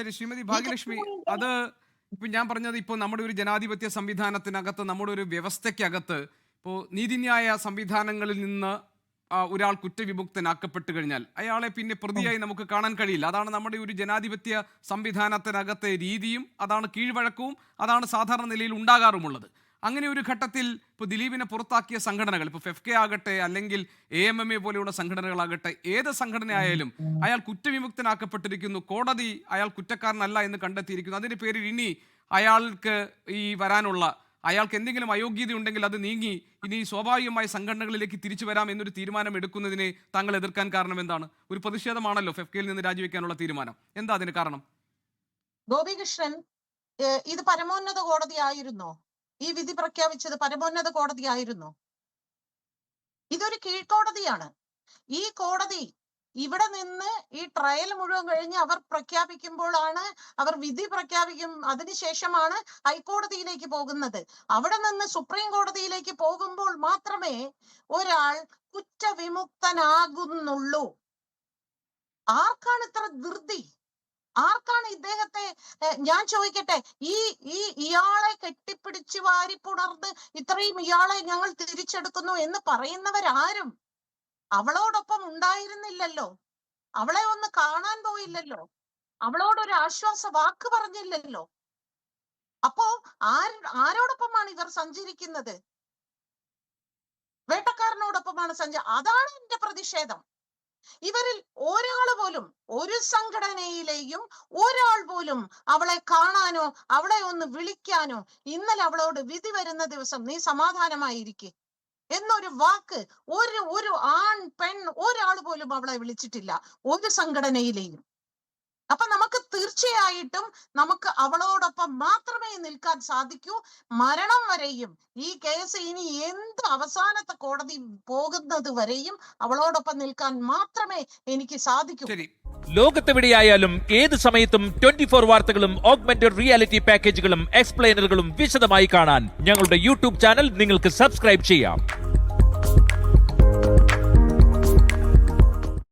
ശരി ശ്രീമതി ഭാഗ്യലക്ഷ്മി അത് ഇപ്പൊ ഞാൻ പറഞ്ഞത് ഇപ്പോൾ നമ്മുടെ ഒരു ജനാധിപത്യ സംവിധാനത്തിനകത്ത് നമ്മുടെ ഒരു വ്യവസ്ഥയ്ക്കകത്ത് ഇപ്പോൾ നീതിന്യായ സംവിധാനങ്ങളിൽ നിന്ന് ഒരാൾ കുറ്റവിമുക്തനാക്കപ്പെട്ട് കഴിഞ്ഞാൽ അയാളെ പിന്നെ പ്രതിയായി നമുക്ക് കാണാൻ കഴിയില്ല. അതാണ് നമ്മുടെ ഒരു ജനാധിപത്യ സംവിധാനത്തിനകത്തെ രീതിയും അതാണ് കീഴ്വഴക്കവും അതാണ് സാധാരണ നിലയിൽ ഉണ്ടാകാറുമുള്ളത്. അങ്ങനെ ഒരു ഘട്ടത്തിൽ ഇപ്പോൾ ദിലീപിനെ പുറത്താക്കിയ സംഘടനകൾ ഇപ്പോൾ ഫെഫ്കെ ആകട്ടെ അല്ലെങ്കിൽ എ എം എം എ പോലെയുള്ള സംഘടനകളാകട്ടെ ഏത് സംഘടനയായാലും അയാൾ കുറ്റവിമുക്തനാക്കപ്പെട്ടിരിക്കുന്നു കോടതി അയാൾ കുറ്റക്കാരനല്ല എന്ന് കണ്ടെത്തിയിരിക്കുന്നു. അതിന്റെ പേരിൽ ഇനി അയാൾക്ക് ഈ വരാനുള്ള അയാൾക്ക് എന്തെങ്കിലും അയോഗ്യത ഉണ്ടെങ്കിൽ അത് നീങ്ങി ഇനി സ്വാഭാവികമായി സംഘടനകളിലേക്ക് തിരിച്ചു വരാം എന്നൊരു തീരുമാനം എടുക്കുന്നതിനെ താങ്കൾ എതിർക്കാൻ കാരണം എന്താണ്? ഒരു പ്രതിഷേധമാണല്ലോ ഫെഫ്കയിൽ നിന്ന് രാജിവെക്കാനുള്ള തീരുമാനം. എന്താ അതിന് കാരണം? ഗോപികൃഷ്ണൻ ഇത് പരമോന്നത കോടതിയായിരുന്നോ? ഈ വിധി പ്രഖ്യാപിച്ചത് പരമോന്നത കോടതിയായിരുന്നു ഇതൊരു കീഴ്ക്കോടതിയാണ്. ഈ കോടതി ഇവിടെ നിന്ന് ഈ ട്രയൽ മുഴുവൻ കഴിഞ്ഞ് അവർ പ്രഖ്യാപിക്കുമ്പോഴാണ് അവർ വിധി പ്രഖ്യാപിക്കും അതിനുശേഷമാണ് ഹൈക്കോടതിയിലേക്ക് പോകുന്നത്. അവിടെ നിന്ന് സുപ്രീം കോടതിയിലേക്ക് പോകുമ്പോൾ മാത്രമേ ഒരാൾ കുറ്റവിമുക്തനാകുന്നുള്ളൂ. ആർക്കാണ് ഇത്ര ധൃതി? ആർക്കാണ് ഇദ്ദേഹത്തെ ഞാൻ ചോദിക്കട്ടെ ഈ ഈ ഇയാളെ കെട്ടിപ്പിടിച്ച് വാരി പുണർന്ന് ഇത്രയും ഇയാളെ ഞങ്ങൾ തിരിച്ചെടുക്കുന്നു എന്ന് പറയുന്നവരാരും അവളോടൊപ്പം ഉണ്ടായിരുന്നില്ലല്ലോ. അവളെ ഒന്ന് കാണാൻ പോയില്ലല്ലോ. അവളോടൊരു ആശ്വാസ വാക്ക് പറഞ്ഞില്ലല്ലോ. അപ്പോ ആര് ആരോടൊപ്പമാണ് ഇവർ സഞ്ചരിക്കുന്നത്? വേട്ടക്കാരനോടൊപ്പമാണ് സഞ്ച അതാണ് എന്റെ പ്രതിഷേധം. ഇവരിൽ ഒരാൾ പോലും ഒരു സംഘടനയിലെയും ഒരാൾ പോലും അവളെ കാണാനോ അവളെ ഒന്ന് വിളിക്കാനോ ഇന്നലെ അവളോട് വിധി വരുന്ന ദിവസം നീ സമാധാനമായിരിക്കെ എന്നൊരു വാക്ക് ഒരു ഒരു ആൺ പെൺ ഒരാൾ പോലും അവളെ വിളിച്ചിട്ടില്ല. ഒരു സംഘടനയിലെയും. അപ്പൊ നമുക്ക് തീർച്ചയായിട്ടും നമുക്ക് അവളോടൊപ്പം മാത്രമേ നിൽക്കാൻ സാധിക്കൂ. മരണം വരെയും ഈ കേസ് ഇനി എന്ത് അവസാനത്തെ കോടതി പോകുന്നത് വരെയും അവളോടൊപ്പം നിൽക്കാൻ മാത്രമേ എനിക്ക് സാധിക്കൂ. ലോകത്തെവിടെയായാലും ഏത് സമയത്തും ട്വന്റി ഫോർ വാർത്തകളും ഓഗ്മെന്റഡ് റിയാലിറ്റി പാക്കേജുകളും എക്സ്പ്ലെയിനറുകളും വിശദമായി കാണാൻ ഞങ്ങളുടെ യൂട്യൂബ് ചാനൽ നിങ്ങൾക്ക് സബ്സ്ക്രൈബ് ചെയ്യാം.